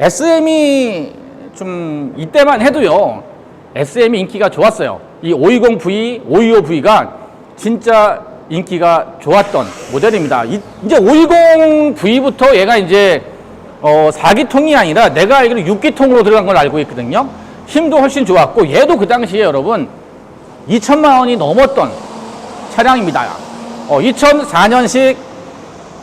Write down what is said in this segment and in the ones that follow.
SM이 좀 이때만 해도요. SM이 인기가 좋았어요. 이 520V, 525V가 진짜 인기가 좋았던 모델입니다. 이, 제 520V부터 얘가 이제 어, 4기통이 아니라 내가 알기로 6기통으로 들어간 걸 알고 있거든요. 힘도 훨씬 좋았고 얘도 그 당시에 여러분 2천만 원이 넘었던 차량입니다. 어, 2004년식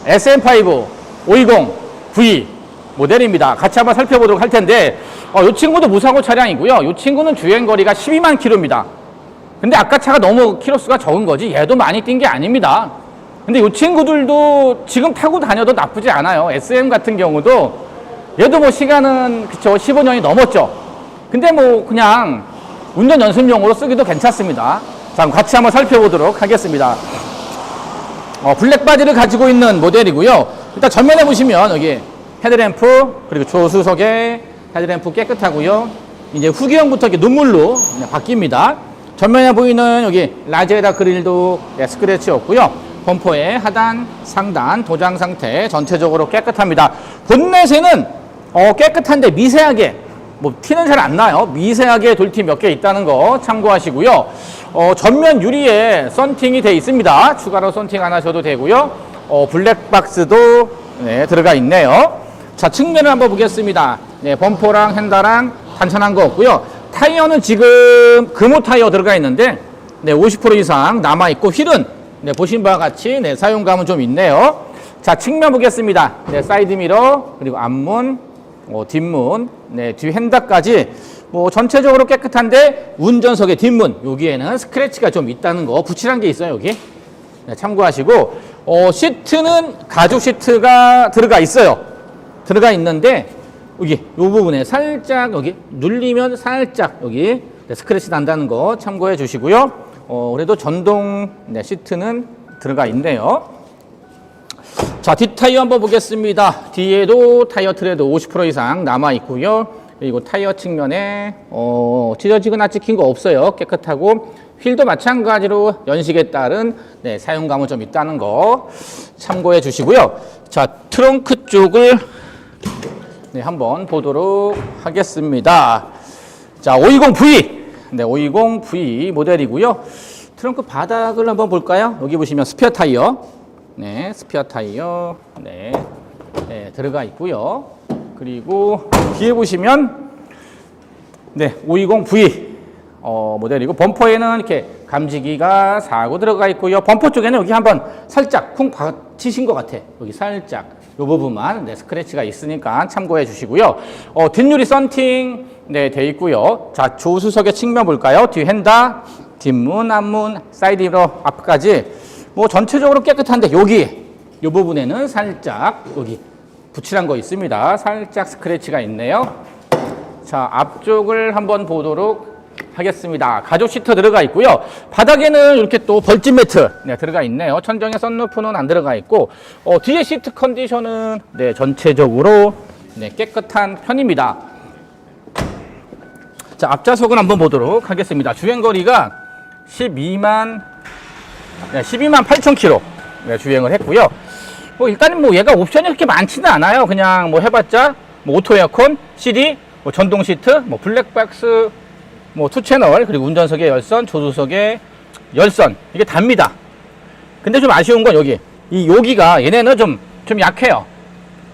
SM5 520V 모델입니다. 같이 한번 살펴보도록 할 텐데 어, 이 친구도 무사고 차량이고요. 이 친구는 주행 거리가 12만 킬로입니다. 근데 아까 차가 너무 키로수가 적은 거지 얘도 많이 뛴 게 아닙니다. 근데 이 친구들도 지금 타고 다녀도 나쁘지 않아요. SM 같은 경우도 얘도 뭐 시간은 그쵸 15년이 넘었죠. 근데 뭐 그냥 운전 연습용으로 쓰기도 괜찮습니다. 자, 같이 한번 살펴보도록 하겠습니다. 어, 블랙 바디를 가지고 있는 모델이고요. 일단 전면에 보시면 여기 헤드램프 그리고 조수석에 헤드램프 깨끗하고요. 이제 후기형부터 이렇게 눈물로 바뀝니다. 전면에 보이는 여기 라제다 그릴도 네, 스크래치 없고요. 범퍼의 하단, 상단, 도장 상태 전체적으로 깨끗합니다. 본넷에는 어, 깨끗한데 미세하게 뭐 티는 잘 안 나요. 미세하게 돌티 몇 개 있다는 거 참고하시고요. 어, 전면 유리에 썬팅이 돼 있습니다. 추가로 썬팅 안 하셔도 되고요. 어, 블랙박스도 네, 들어가 있네요. 자, 측면을 한번 보겠습니다. 네, 범퍼랑 핸다랑 단천한 거 없고요. 타이어는 지금 금호 타이어 들어가 있는데 네, 50% 이상 남아 있고 휠은 네, 보신 바와 같이 네, 사용감은 좀 있네요. 자, 측면 보겠습니다. 네, 사이드 미러 그리고 앞문, 어, 뒷문, 네, 뒤 핸다까지 뭐 전체적으로 깨끗한데 운전석의 뒷문 여기에는 스크래치가 좀 있다는 거 붙이란 게 있어요 여기 네, 참고하시고 어, 시트는 가죽 시트가 들어가 있어요 들어가 있는데 여기 이 부분에 살짝 여기 눌리면 살짝 여기 네, 스크래치 난다는 거 참고해 주시고요 어, 그래도 전동 네, 시트는 들어가 있네요 자, 뒷타이어 한번 보겠습니다. 뒤에도 타이어 트레드 50% 이상 남아 있고요. 그리고 타이어 측면에 어, 찢어지거나 찍힌 거 없어요. 깨끗하고 휠도 마찬가지로 연식에 따른 네, 사용감은 좀 있다는 거 참고해 주시고요. 자, 트렁크 쪽을 네, 한번 보도록 하겠습니다. 자, 520V. 네, 520V 모델이고요. 트렁크 바닥을 한번 볼까요? 여기 보시면 스페어 타이어. 네, 스피어 타이어 네, 네, 들어가 있고요. 그리고 뒤에 보시면 네, 520V 어, 모델이고 범퍼에는 이렇게 감지기가 사고 들어가 있고요. 범퍼 쪽에는 여기 한번 살짝 쿵 받치신 것 같아. 여기 살짝 이 부분만 네, 스크래치가 있으니까 참고해 주시고요. 어, 뒷유리 썬팅 네, 돼 있고요. 자, 조수석의 측면 볼까요? 뒤 핸다, 뒷문, 앞문, 사이드 미러 앞까지 뭐 전체적으로 깨끗한데 여기 이 부분에는 살짝 여기 붙이란 거 있습니다. 살짝 스크래치가 있네요. 자 앞쪽을 한번 보도록 하겠습니다. 가죽 시트 들어가 있고요. 바닥에는 이렇게 또 벌집 매트 네, 들어가 있네요. 천정에 썬루프는 안 들어가 있고 어, 뒤에 시트 컨디션은 네, 전체적으로 네, 깨끗한 편입니다. 자 앞좌석을 한번 보도록 하겠습니다. 주행거리가 12만 네, 12만 8천 킬로 네, 주행을 했고요. 뭐 일단은 뭐 얘가 옵션이 그렇게 많지는 않아요. 그냥 뭐 해봤자 뭐 오토 에어컨, CD, 뭐 전동 시트, 뭐 블랙박스, 뭐 투 채널 그리고 운전석의 열선, 조수석의 열선 이게 답니다. 근데 좀 아쉬운 건 여기 이 여기가 얘네는 좀 좀 약해요.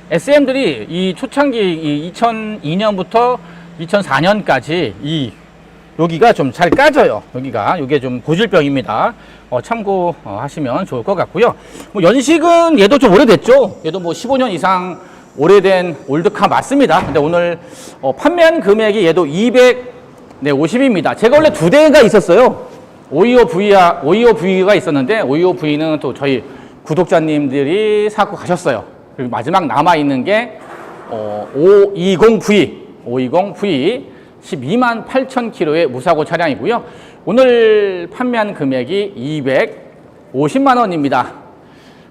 SM들이 이 초창기 이 2002년부터 2004년까지 이 여기가 좀 잘 까져요. 여기가 이게 좀 고질병입니다. 어, 참고하시면 좋을 것 같고요. 뭐 연식은 얘도 좀 오래됐죠. 얘도 뭐 15년 이상 오래된 올드카 맞습니다. 근데 오늘 어, 판매한 금액이 얘도 250입니다. 제가 원래 두 대가 있었어요. 525V야, 525V가 있었는데 525V는 또 저희 구독자님들이 사고 가셨어요. 그리고 마지막 남아 있는 게 어, 520V, 520V 12만 8천 킬로의 무사고 차량이고요. 오늘 판매한 금액이 250만 원입니다.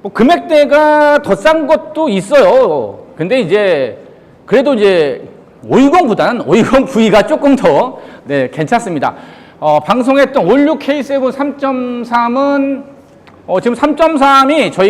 뭐 금액대가 더 싼 것도 있어요. 근데 이제 그래도 이제 520보다는 520V가 조금 더 네, 괜찮습니다. 어, 방송했던 56K7 3.3은 어, 지금 3.3이 저희